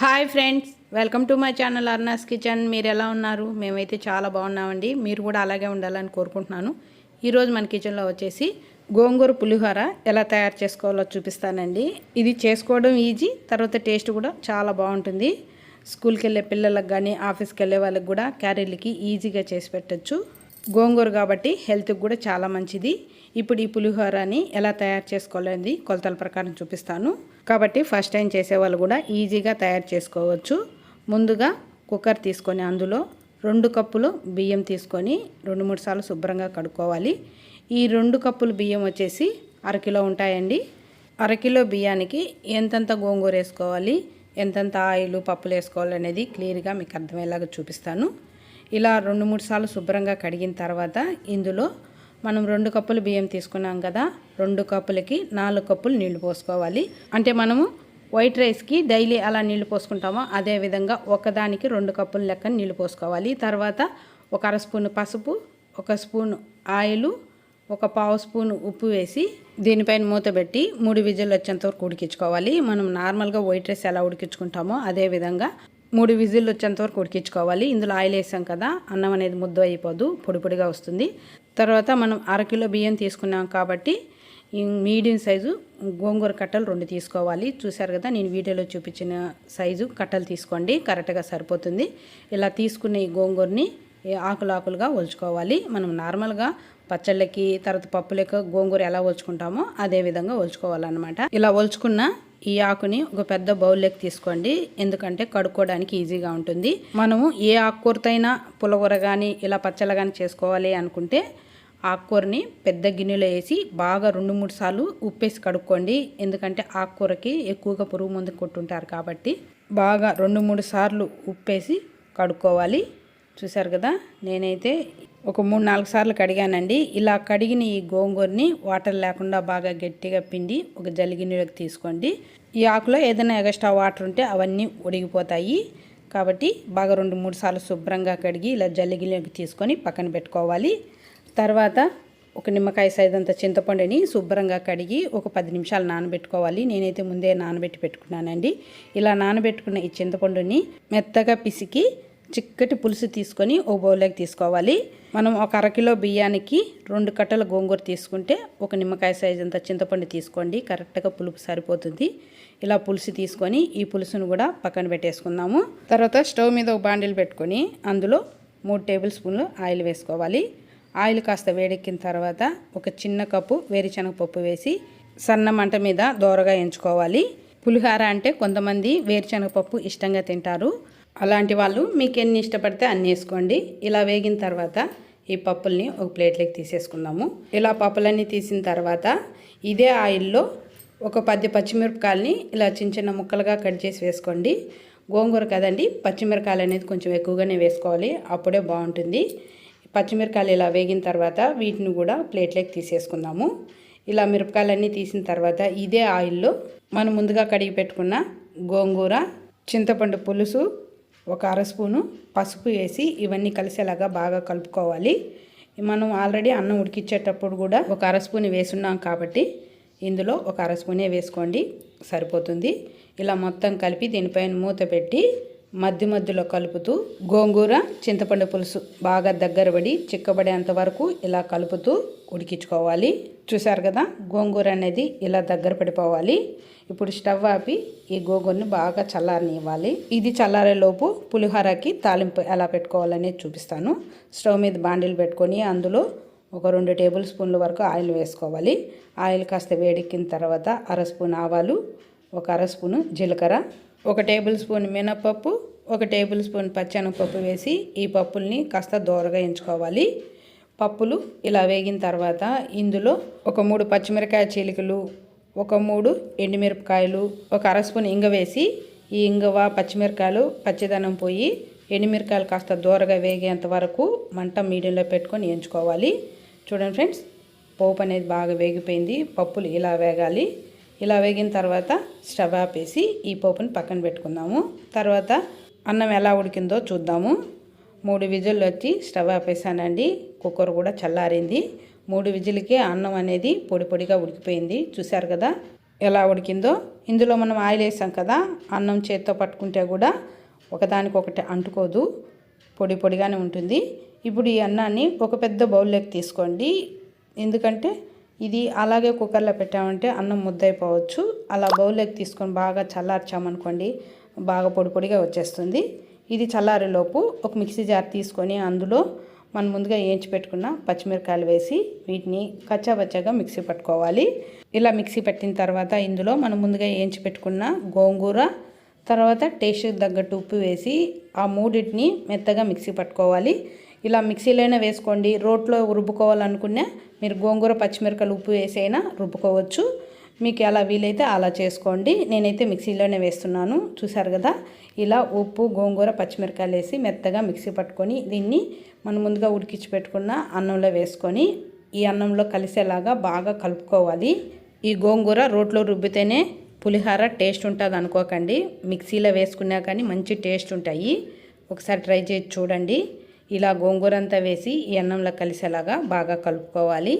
Hi friends welcome to my channel Arnas kitchen. మీరు ఎలా ఉన్నారు? మేమైతే చాలా బాగున్నామండి. మీరు కూడా అలాగే ఉండాలని కోరుకుంటున్నాను. ఈరోజు మన కిచెన్లో వచ్చేసి గోంగూర పులిహోర ఎలా తయారు చేసుకోవాలో చూపిస్తానండి. ఇది చేసుకోవడం ఈజీ తర్వాత టేస్ట్ కూడా చాలా బాగుంటుంది. స్కూల్కి వెళ్ళే పిల్లలకు కానీ ఆఫీస్కి వెళ్ళే వాళ్ళకి కూడా క్యారీలకి ఈజీగా చేసి పెట్టచ్చు. గోంగూర కాబట్టి హెల్త్కి కూడా చాలా మంచిది. ఇప్పుడు ఈ పులిహోరని ఎలా తయారు చేసుకోవాలనేది కొలతల ప్రకారం చూపిస్తాను. కాబట్టి ఫస్ట్ టైం చేసేవాళ్ళు కూడా ఈజీగా తయారు చేసుకోవచ్చు. ముందుగా కుక్కర్ తీసుకొని అందులో రెండు కప్పులు బియ్యం తీసుకొని రెండు మూడు సార్లు శుభ్రంగా కడుక్కోవాలి. ఈ రెండు కప్పులు బియ్యం వచ్చేసి అరకిలో ఉంటాయండి. అరకిలో బియ్యానికి ఎంతెంత గోంగూర వేసుకోవాలి? ఎంతెంత ఆయిల్ పప్పులు వేసుకోవాలి అనేది క్లియర్గా మీకు అర్థమయ్యేలాగా చూపిస్తాను. ఇలా రెండు మూడు సార్లు శుభ్రంగా కడిగిన తర్వాత ఇందులో మనం రెండు కప్పులు బియ్యం తీసుకున్నాం కదా రెండు కప్పులకి నాలుగు కప్పులు నీళ్ళు పోసుకోవాలి. అంటే మనము వైట్ రైస్కి డైలీ అలా నీళ్ళు పోసుకుంటామో అదే విధంగా ఒకదానికి రెండు కప్పుల లెక్క నీళ్ళు పోసుకోవాలి. తర్వాత ఒక అర స్పూన్ పసుపు ఒక స్పూన్ ఆయిల్ ఒక పావు స్పూన్ ఉప్పు వేసి దీనిపైన మూత పెట్టి మూడు విజిల్ వచ్చేంత వరకు ఉడికించుకోవాలి. మనం నార్మల్గా వైట్ రైస్ ఎలా ఉడికించుకుంటామో అదే విధంగా మూడు విజిల్ వచ్చేంత వరకు ఉడికించుకోవాలి. ఇందులో ఆయిల్ వేసాం కదా అన్నం అనేది ముద్ద అయిపోదు పొడి పొడిగా వస్తుంది. తర్వాత మనం అరకిలో బియ్యం తీసుకున్నాం కాబట్టి మీడియం సైజు గోంగూర కట్టలు రెండు తీసుకోవాలి. చూసారు కదా నేను వీడియోలో చూపించిన సైజు కట్టలు తీసుకోండి కరెక్ట్గా సరిపోతుంది. ఇలా తీసుకున్న ఈ గోంగూరని ఆకులు ఆకులుగా ఒలుచుకోవాలి. మనం నార్మల్గా పచ్చళ్ళకి తర్వాత పప్పులకి గోంగూర ఎలా ఒలుచుకుంటామో అదే విధంగా ఒలుచుకోవాలన్నమాట. ఇలా ఒలుచుకున్న ఈ ఆకుని ఒక పెద్ద బౌల్లోకి తీసుకోండి. ఎందుకంటే కడుక్కోవడానికి ఈజీగా ఉంటుంది. మనము ఏ ఆకుకూరతైనా పులగూర కానీ ఇలా పచ్చళ్ళ కానీ చేసుకోవాలి అనుకుంటే ఆకుకూరని పెద్ద గిన్నెలో వేసి బాగా రెండు మూడు సార్లు ఉప్పేసి కడుక్కోండి. ఎందుకంటే ఆకుకూరకి ఎక్కువగా పురుగు మందు కొట్టుంటారు కాబట్టి బాగా రెండు మూడు సార్లు ఉప్పేసి కడుక్కోవాలి. చూసారు కదా? నేనైతే ఒక మూడు నాలుగు సార్లు కడిగానండి. ఇలా కడిగిన ఈ గోంగూరని వాటర్ లేకుండా బాగా గట్టిగా పిండి ఒక జలిగినీళ్ళకి తీసుకోండి. ఈ ఆకులో ఏదైనా ఎగస్ట్రా వాటర్ ఉంటే అవన్నీ ఉడిగిపోతాయి. కాబట్టి బాగా రెండు మూడు సార్లు శుభ్రంగా కడిగి ఇలా జల్లిగిన్నెలోకి తీసుకొని పక్కన పెట్టుకోవాలి. తర్వాత ఒక నిమ్మకాయ సైజ్ అంత చింతపండుని శుభ్రంగా కడిగి ఒక పది నిమిషాలు నానబెట్టుకోవాలి. నేనైతే ముందే నానబెట్టి పెట్టుకున్నానండి. ఇలా నానబెట్టుకున్న ఈ చింతపండుని మెత్తగా పిసికి చిక్కటి పులుసు తీసుకొని ఓ బౌల్లోకి తీసుకోవాలి. మనం ఒక అరకిలో బియ్యానికి రెండు కట్టల గోంగూర తీసుకుంటే ఒక నిమ్మకాయ సైజ్ అంత చింతపండు తీసుకోండి. కరెక్ట్గా పులుపు సరిపోతుంది. ఇలా పులుసు తీసుకొని ఈ పులుసును కూడా పక్కన పెట్టేసుకుందాము. తర్వాత స్టవ్ మీద ఒక బాండిల్ పెట్టుకొని అందులో మూడు టేబుల్ స్పూన్లు ఆయిల్ వేసుకోవాలి. ఆయిల్ కాస్త వేడెక్కిన తర్వాత ఒక చిన్న కప్పు వేరుశనగపప్పు వేసి సన్న మంట మీద దోరగా ఎంచుకోవాలి. పులిహార అంటే కొంతమంది వేరుశనగపప్పు ఇష్టంగా తింటారు. అలాంటి వాళ్ళు మీకు ఎన్ని ఇష్టపడితే అన్ని వేసుకోండి. ఇలా వేగిన తర్వాత ఈ పప్పుల్ని ఒక ప్లేట్లోకి తీసేసుకుందాము. ఇలా పప్పులన్నీ తీసిన తర్వాత ఇదే ఆయిల్లో ఒక పది పచ్చిమిరపకాయలని ఇలా చిన్న చిన్న ముక్కలుగా కట్ చేసి వేసుకోండి. గోంగూర కదండి పచ్చిమిరకాయలు అనేది కొంచెం ఎక్కువగానే వేసుకోవాలి. అప్పుడే బాగుంటుంది. పచ్చిమిరకాయలు ఇలా వేగిన తర్వాత వీటిని కూడా ప్లేట్లోకి తీసేసుకుందాము. ఇలా మిరపకాయలన్నీ తీసిన తర్వాత ఇదే ఆయిల్లో మనం ముందుగా కడిగి పెట్టుకున్న గోంగూర చింతపండు పులుసు ఒక అర స్పూను పసుపు వేసి ఇవన్నీ కలిసేలాగా బాగా కలుపుకోవాలి. మనం ఆల్రెడీ అన్నం ఉడికిచ్చేటప్పుడు కూడా ఒక అర స్పూన్ వేసున్నాం కాబట్టి ఇందులో ఒక అర స్పూనే వేసుకోండి సరిపోతుంది. ఇలా మొత్తం కలిపి దీనిపైన మూత పెట్టి మధ్య మధ్యలో కలుపుతూ గోంగూర చింతపండు పులుసు బాగా దగ్గరబడి చిక్కబడేంత వరకు ఇలా కలుపుతూ ఉడికించుకోవాలి. చూసారు కదా గోంగూర అనేది ఇలా దగ్గర పడిపోవాలి. ఇప్పుడు స్టవ్ ఆపి ఈ గోంగూరని బాగా చల్లారనివ్వాలి. ఇది చల్లారేలోపు పులిహోరకి తాలింపు ఎలా పెట్టుకోవాలనేది చూపిస్తాను. స్టవ్ మీద బాండిల్ పెట్టుకొని అందులో ఒక రెండు టేబుల్ స్పూన్ల వరకు ఆయిల్ వేసుకోవాలి. ఆయిల్ కాస్త వేడెక్కిన తర్వాత అర స్పూన్ ఆవాలు ఒక అర స్పూను జీలకర్ర ఒక టేబుల్ స్పూన్ మినపప్పు ఒక టేబుల్ స్పూన్ పచ్చెనగపప్పు వేసి ఈ పప్పుల్ని కాస్త దోరగా ఎంచుకోవాలి. పప్పులు ఇలా వేగిన తర్వాత ఇందులో ఒక మూడు పచ్చిమిరకాయ చీలికలు ఒక మూడు ఎండుమిరపకాయలు ఒక అర స్పూన్ ఇంగ వేసి ఈ ఇంగవ పచ్చిమిరకాయలు పచ్చిదనం పోయి ఎండుమిరకాయలు కాస్త దూరగా వేగేంత వరకు మంట మీడియంలో పెట్టుకొని ఎంచుకోవాలి. చూడండి ఫ్రెండ్స్ పోపు అనేది బాగా వేగిపోయింది. పప్పులు ఇలా వేగాలి. ఇలా వేగిన తర్వాత స్టవ్ ఆపేసి ఈ పోపుని పక్కన పెట్టుకుందాము. తర్వాత అన్నం ఎలా ఉడికిందో చూద్దాము. మూడు విజిల్లు వచ్చి స్టవ్ ఆపేసానండి కుక్కర్ కూడా చల్లారింది. మూడు విజిల్కి అన్నం అనేది పొడి పొడిగా ఉడికిపోయింది. చూశారు కదా ఎలా ఉడికిందో? ఇందులో మనం ఆయిల్ వేసాం కదా అన్నం చేత్తో పట్టుకుంటే కూడా ఒకదానికొకటి అంటుకోదు. పొడి పొడిగానే ఉంటుంది. ఇప్పుడు ఈ అన్నాన్ని ఒక పెద్ద బౌల్లోకి తీసుకోండి. ఎందుకంటే ఇది అలాగే కుక్కర్లో పెట్టామంటే అన్నం ముద్దైపోవచ్చు అలా బౌల్లోకి తీసుకొని బాగా చల్లార్చామనుకోండి బాగా పొడి పొడిగా వచ్చేస్తుంది. ఇది చల్లారేలోపు ఒక మిక్సీ జార్ తీసుకొని అందులో మనం ముందుగా వేయించి పెట్టుకున్న పచ్చిమిరకాయలు వేసి వీటిని కచ్చాబచ్చాగా మిక్సీ పట్టుకోవాలి. ఇలా మిక్సీ పెట్టిన తర్వాత ఇందులో మనం ముందుగా వేయించి పెట్టుకున్న గోంగూర తర్వాత టేస్ట్ తగ్గట్టు ఉప్పు వేసి ఆ మూడింటిని మెత్తగా మిక్సీ పట్టుకోవాలి. ఇలా మిక్సీలోనే వేసుకోండి. రోట్లో రుబ్బుకోవాలనుకునే మీరు గోంగూర పచ్చిమిరపకాయలు ఉప్పు వేసైనా రుబ్బుకోవచ్చు. మీకు ఎలా వీలైతే అలా చేసుకోండి. నేనైతే మిక్సీలోనే వేస్తున్నాను. చూసారు కదా? ఇలా ఉప్పు గోంగూర పచ్చిమిరకాయలు వేసి మెత్తగా మిక్సీ పట్టుకొని దీన్ని మనం ముందుగా ఉడికించి పెట్టుకున్న అన్నంలో వేసుకొని ఈ అన్నంలో కలిసేలాగా బాగా కలుపుకోవాలి. ఈ గోంగూర రోట్లో రుబ్బితేనే పులిహార టేస్ట్ ఉంటుంది అనుకోకండి. మిక్సీలో వేసుకున్నా కానీ మంచి టేస్ట్ ఉంటాయి. ఒకసారి ట్రై చేసి చూడండి. ఇలా గోంగూర అంతా వేసి ఈ అన్నంలో కలిసేలాగా బాగా కలుపుకోవాలి.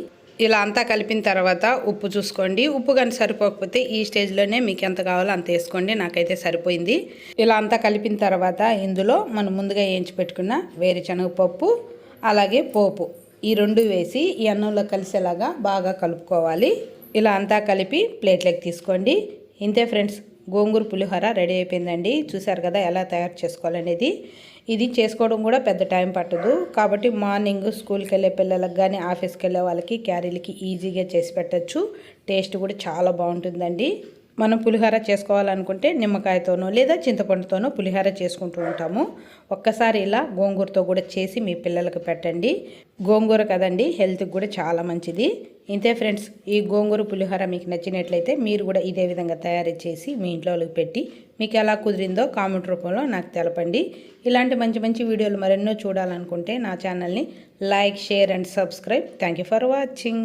ఇలా అంతా కలిపిన తర్వాత ఉప్పు చూసుకోండి. ఉప్పు కానీ సరిపోకపోతే ఈ స్టేజ్లోనే మీకు ఎంత కావాలో అంత వేసుకోండి. నాకైతే సరిపోయింది. ఇలా అంతా కలిపిన తర్వాత ఇందులో మనం ముందుగా వేయించి పెట్టుకున్న వేరుశనగపప్పు అలాగే పోపు ఈ రెండు వేసి ఈ అన్నంలో కలిసేలాగా బాగా కలుపుకోవాలి. ఇలా అంతా కలిపి ప్లేట్లోకి తీసుకోండి. ఇంతే ఫ్రెండ్స్. గోంగూర పులిహోర రెడీ అయిపోయిందండి. చూసారు కదా ఎలా తయారు చేసుకోవాలనేది. ఇది చేసుకోవడం కూడా పెద్ద టైం పట్టదు. కాబట్టి మార్నింగ్ స్కూల్కి వెళ్ళే పిల్లలకు కానీ ఆఫీస్కి వెళ్ళే వాళ్ళకి క్యారీలకి ఈజీగా చేసి పెట్టచ్చు. టేస్ట్ కూడా చాలా బాగుంటుందండి. మనం పులిహోర చేసుకోవాలనుకుంటే నిమ్మకాయతోనో లేదా చింతపండుతోనో పులిహోర చేసుకుంటూ ఉంటాము. ఒక్కసారి ఇలా గోంగూరతో కూడా చేసి మీ పిల్లలకు పెట్టండి. గోంగూర కదండి హెల్త్కి కూడా చాలా మంచిది. ఇంతే ఫ్రెండ్స్ ఈ గోంగూర పులిహోర మీకు నచ్చినట్లయితే మీరు కూడా ఇదే విధంగా తయారు చేసి మీ ఇంట్లో పెట్టి మీకు ఎలా కుదిరిందో కామెంట్ రూపంలో నాకు తెలపండి. ఇలాంటి మంచి మంచి వీడియోలు మరెన్నో చూడాలనుకుంటే నా ఛానల్ని like share and subscribe. Thank for watching